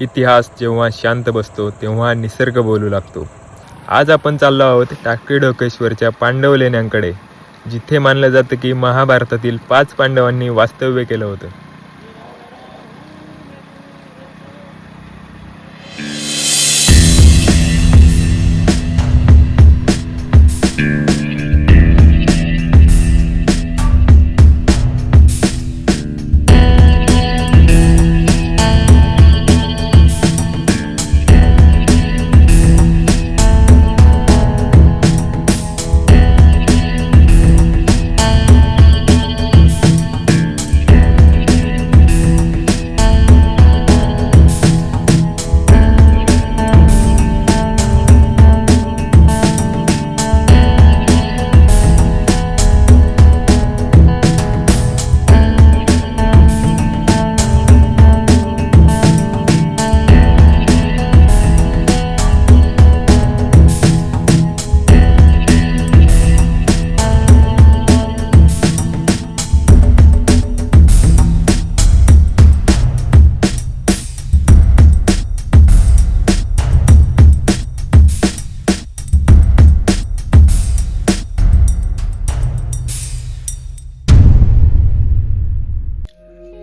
इतिहास जेव्हा शांत बसतो तेव्हा निसर्ग बोलू लागतो. आज आपण चाललो आहोत टाकळी डोकेश्वरच्या पांडव लेण्यांकडे जिथे मानलं जातं की महाभारतातील पाच पांडवांनी वास्तव्य केलं होतं.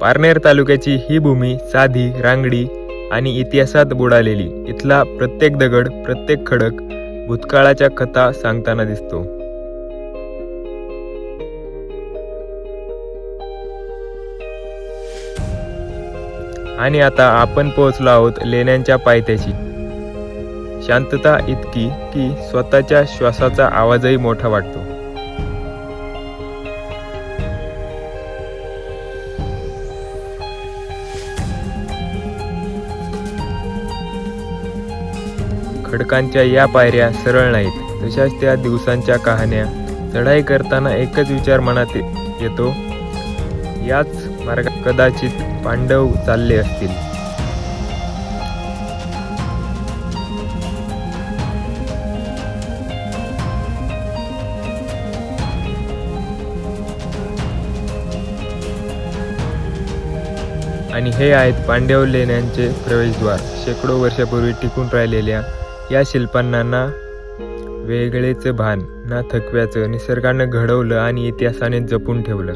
पारनेर तालुक्याची ही भूमी साधी रांगडी आणि इतिहासात बुडालेली. इथला प्रत्येक दगड प्रत्येक खडक भूतकाळाच्या कथा सांगताना दिसतो. आणि आता आपण पोहोचलो आहोत लेण्यांच्या पायथ्याशी. शांतता इतकी की स्वतःच्या श्वासाचा आवाजही मोठा वाटतो. खडकांच्या या पायऱ्या सरळ नाहीत. तशाच त्या दिवसांच्या कहाण्या. चढाई करताना एकच विचार मनात येतो. याच मार्गात कदाचित पांडव चालले असतील. आणि हे आहेत पांडव लेण्यांचे प्रवेशद्वार. शेकडो वर्षापूर्वी टिकून राहिलेल्या या शिल्पांना ना वेगळेच भान ना थकव्याचं निसर्गानं घडवलं आणि इतिहासाने जपून ठेवलं.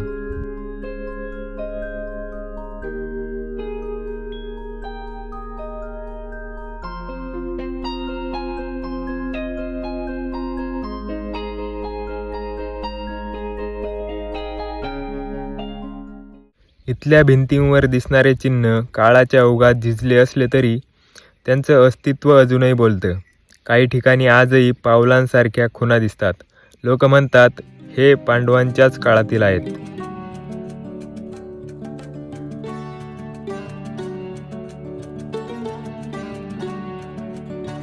इथल्या भिंतींवर दिसणारे चिन्ह काळाच्या ओघात झिजले असले तरी त्यांचं अस्तित्व अजूनही बोलतं. काही ठिकाणी आजही पावलांसारख्या खुणा दिसतात. लोक म्हणतात हे पांडवांच्याच काळातील आहेत.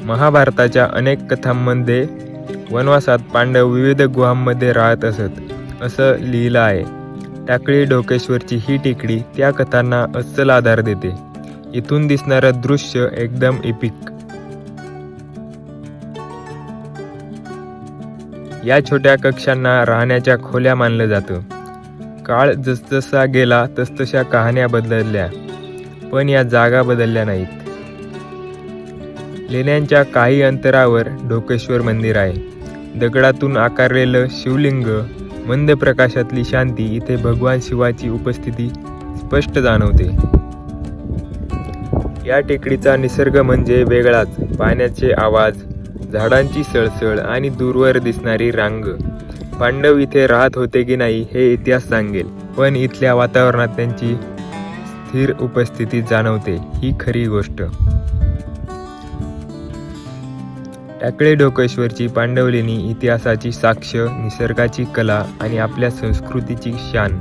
महाभारताच्या अनेक कथांमध्ये वनवासात पांडव विविध गुहांमध्ये राहत असत असं लिहिलं आहे. टाकळी डोकेश्वरची ही टेकडी त्या कथांना अस्सल आधार देते. इथून दिसणारं दृश्य एकदम इपिक या छोट्या कक्षांना राहण्याच्या खोल्या मानलं जातं. काळ जसजसा गेला तसतशा कहाण्या बदलल्या पण या जागा बदलल्या नाहीत. लेण्यांच्या काही अंतरावर ढोकेश्वर मंदिर आहे. दगडातून आकारलेलं शिवलिंग मंद प्रकाशातली शांती इथे भगवान शिवाची उपस्थिती स्पष्ट जाणवते. या टेकडीचा निसर्ग म्हणजे वेगळाच. पाण्याचे आवाज झाडांची सळसळ आणि दूरवर दिसणारी रांग. पांडव इथे राहत होते की नाही हे इतिहास सांगेल. पण इथल्या वातावरणात त्यांची स्थिर उपस्थिती जाणवते. ही खरी गोष्ट. टाकळे डोकेश्वरची पांडवलेणी इतिहासाची साक्ष निसर्गाची कला आणि आपल्या संस्कृतीची शान.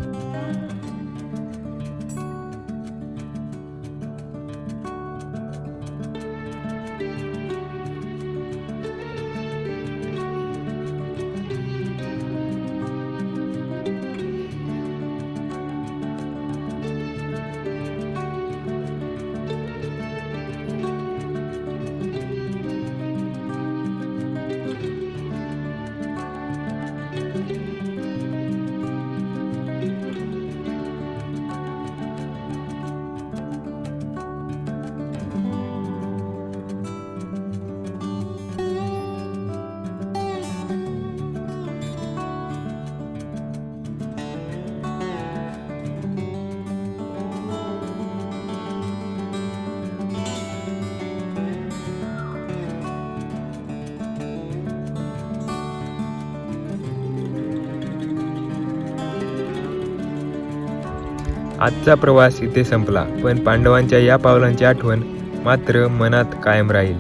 आजचा प्रवास इथे संपला पण पांडवांच्या या पावलांची आठवण मात्र मनात कायम राहील.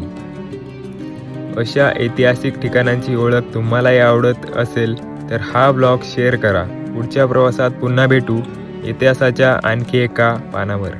अशा ऐतिहासिक ठिकाणांची ओळख तुम्हालाही आवडत असेल तर हा ब्लॉग शेअर करा. पुढच्या प्रवासात पुन्हा भेटू. इतिहासाच्या आणखी एका पानावर.